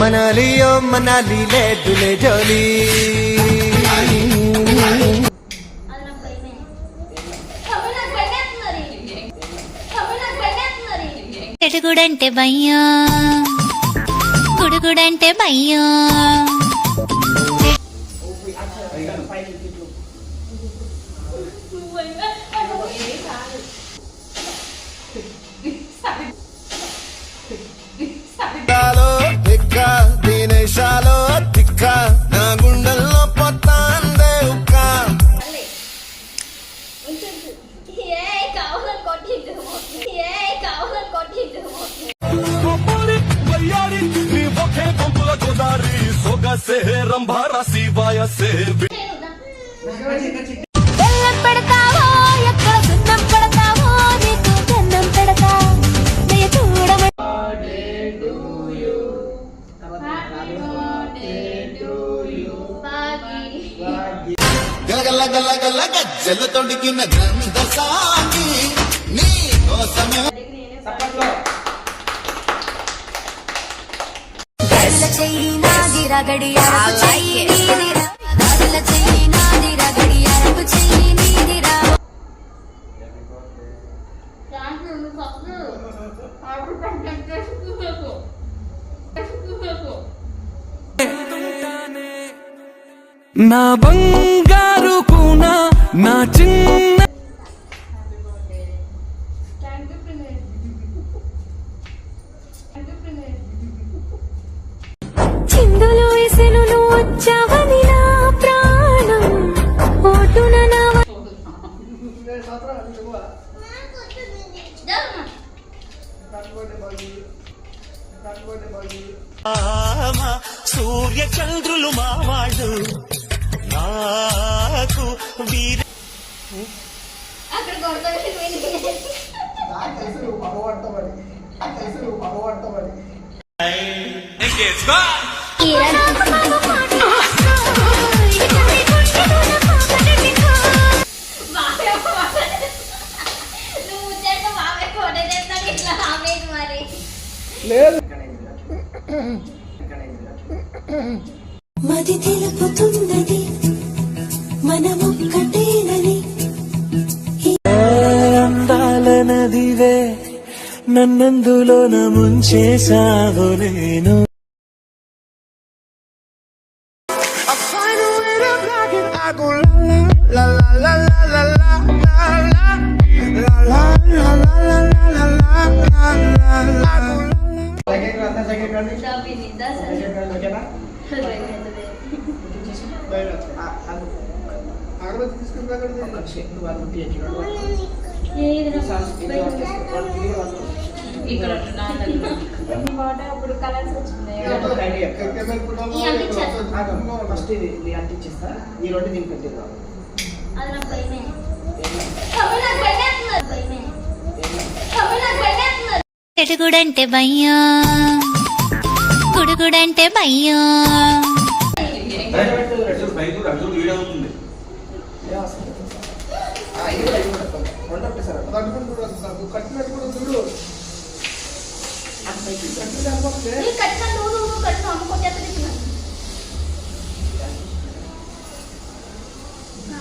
మనాలియో మనాలి లేదులే జోలీ. చెడుగుడంటే భయ్యా గుడుగుడంటే భయ్యా నువ్వు దేశాలో తిక్క నా గుండెల్లో పొత్తాందే ఉక్క సొగసే రంభారసి వాయసే చెల్లు తొడిగిన గ్రంథసాన్ని నీ కోసమే. చెయ్యి నాది రగడి చెయ్యి నాది రగడి చెయ్యి నీదిరా నా బంగారు అవునా? నా చిన్న చిందులో ఇసెను వచ్చావని నా ప్రాణం. ఓటున సూర్య సూర్యచంద్రులు పైసలు పగబడతామని పైసలు పగబడతామని నదివే నన్నందులోన ముంచేసావులేను అగరబత్తి తీసుకుంటా ఇక్కడ వాటర్ అప్పుడు కలర్స్ వచ్చింది ఈ రెండు దీనికి పెట్టేద్దాం అది భయ్యా. గుడుగుడంటే భయ్యా.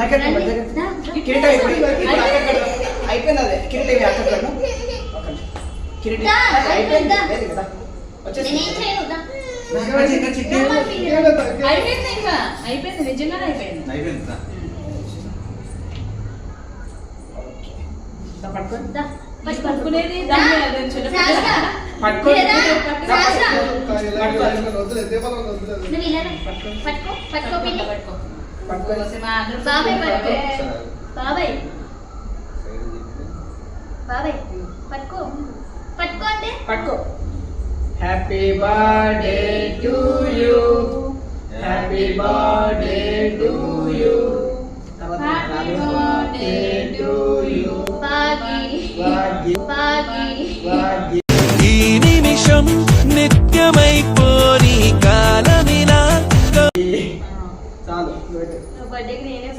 దగ్గర పట్టుకో. పట్టుకో. పట్టుకో. బాబాయ్ బాబాయ్. బాబాయ్. పట్టుకో పట్టుకో అంటే? పట్టుకో happy birthday to you happy birth బర్త్డేకి నేనే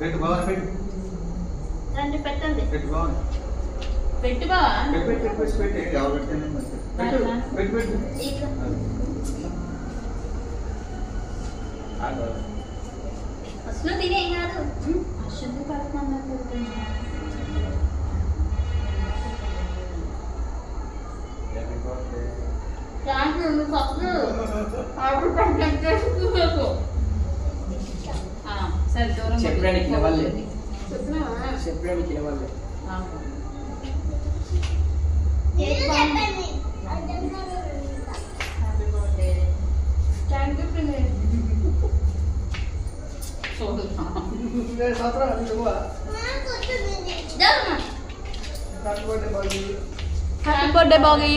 పెట్టు బాగా పెట్టు రండి పెట్టండి. పెట్టు బాగా పెట్టు బావా. పెట్టు పెట్టు పెట్టు పెట్టు పెట్టండి. పెట్టు పెట్టు పెట్టు ఫస్ట్ తినే కాదు అశ్వతి పడుతున్నట్టు దాంట్లో నువ్వు ఫస్ట్ ఆర్డర్ కంప్లీట్ చేసుకో. సరే దూరం చెప్పడానికి చెప్పడానికి ఇవ్వలేదు ఏది బాగుంది? హ్యాపీ బర్త్డే థ్యాంక్ యూ పిల్లలు చూద్దాం జరుగు. హ్యాపీ బర్త్డే బాగి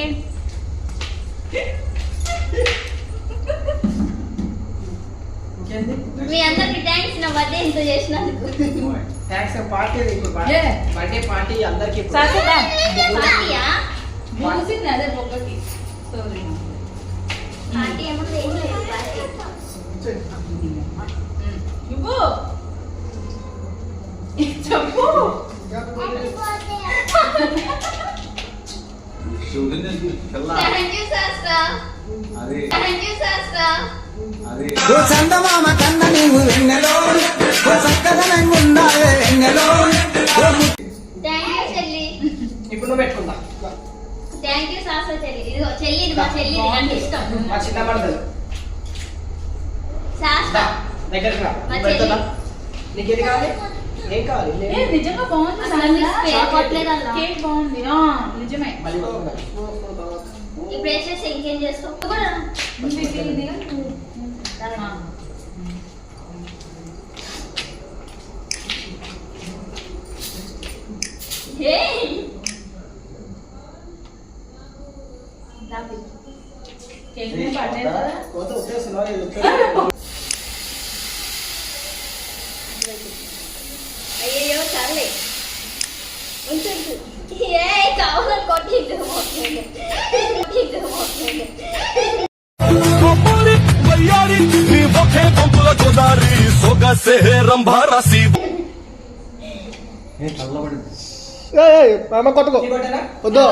మీ అందరికి థ్యాంక్స్ నా బర్త్డే ఇంత చేసినందుకు. Thanks party. బర్త్డే పార్టీ అందరికి పార్టీయా అదే బొక్కకి సారీ పార్టీ ఏమో ఏం లేదు పార్టీ ఇవ్వు చెప్పు చూడండి చల్లా థ్యాంక్ యూ శాస్త్ర అదే థ్యాంక్ యూ శాస్త్ర అదే ఓ చందమామ కన్న నీవు వెన్నెలో. ఓ చక్కదనంగా ఉండాలే వెన్నెలో. ఇప్పుడు నువ్వు పెట్టుకుందా? థ్యాంక్ యూ శాస్త్ర చెల్లి. ఇదిగో చెల్లి ఇది మా చెల్లి ఇది నాకు ఇష్టం. మా చిన్న పడతలు శాస్త్ర దగ్గరికి రా. మా నువ్వు పెడుతున్నా చెల్లి. నీకు ఏది కావాలి? ఏం కావాలి ఏ. నిజంగా బాగుంది అలా. కేక్ బాగుంది. ఆ, నిజమే? ఇప్పుడు వేసేసి ఇంకేం చేసుకో? కూడా కేక్ని పడలేదు కదా. కొట్టుకో నీ కొట్టేనా? వద్దు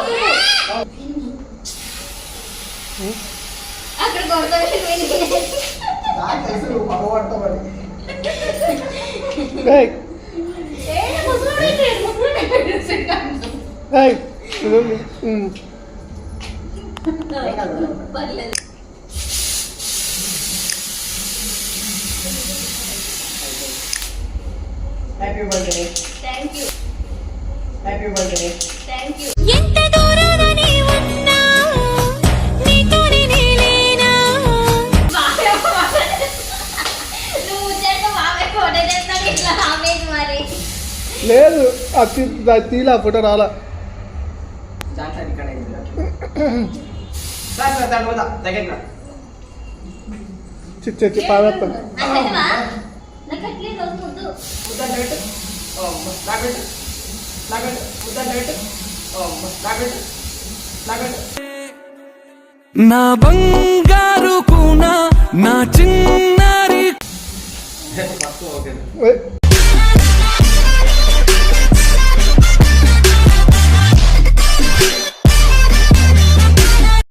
అక్కడ పర్లేదు happy birthday thank you happy birthday thank you ఎంత దూరాన నీ ఉన్నా నీతోనే నేనేనా బాగా నువ్వు ముచ్చట బాగా కొట్టేస్తాను ఇట్లా ఆమెది మరి. లేదు అది తీలా ఫోటో రాలా. దాంట్లో ఇక్కడ చిచ్చి పావేస్తాను. నా బంగారు కూన నా చిన్నారి ఓకే